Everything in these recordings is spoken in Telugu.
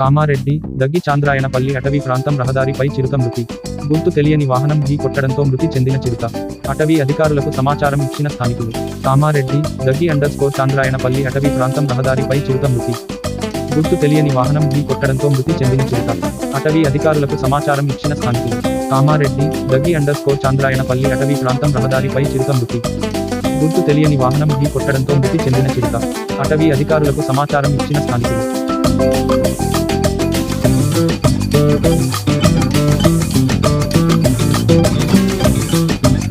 కామారెడ్డి దగ్గి చాంద్రాయణపల్లి అటవీ ప్రాంతం రహదారిపై చిరుత మృతి. గుర్తు తెలియని వాహనం ఢీ కొట్టడంతో మృతి చెందిన చిరుత. అటవీ అధికారులకు సమాచారం ఇచ్చిన స్థానికులు. కామారెడ్డి దగ్గి అండర్ స్కోర్ చాంద్రాయణపల్లి అటవీ ప్రాంతం రహదారిపై చిరుత మృతి. గుర్తు తెలియని వాహనం ఢీ కొట్టడంతో మృతి చెందిన చిరుత. అటవీ అధికారులకు సమాచారం ఇచ్చిన స్థానికులు. కామారెడ్డి దగ్గి అండర్ స్కోర్ చాంద్రాయణపల్లి అటవీ ప్రాంతం రహదారిపై చిరుత మృతి. గుర్తు తెలియని వాహనం ఢీ కొట్టడంతో మృతి చెందిన చిరుత అటవీ అధికారులకు సమాచారం ఇచ్చిన స్థానికులు.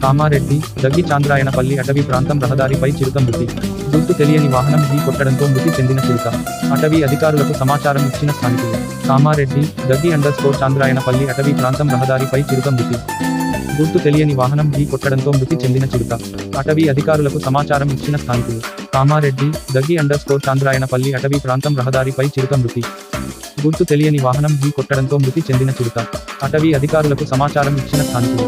కామారెడ్డి దగ్గి చాంద్రాయణపల్లి అటవీ ప్రాంతం రహదారిపై చిరుత మృతి. గుర్తు తెలియని వాహనం ఢీ కొట్టడంతో మృతి చెందిన చిరుత అటవీ అధికారులకు సమాచారం ఇచ్చిన స్థానికులు. కామారెడ్డి దగ్గి అండర్ స్కోర్ చాంద్రాయణపల్లి అటవీ ప్రాంతం రహదారిపై చిరుత మృతి. గుర్తు తెలియని వాహనం ఢీ కొట్టడంతో మృతి చెందిన చిరుత. అటవీ అధికారులకు సమాచారం ఇచ్చిన స్థానికులు. కామారెడ్డి దగ్గి అండర్ స్కోర్ చాంద్రాయణపల్లి అటవీ ప్రాంతం రహదారిపై చిరుత మృతి. గుర్తు తెలియని వాహనం ఢీ కొట్టడంతో మృతి చెందిన చిరుత. అటవీ అధికారులకు సమాచారం ఇచ్చిన స్థానికులు.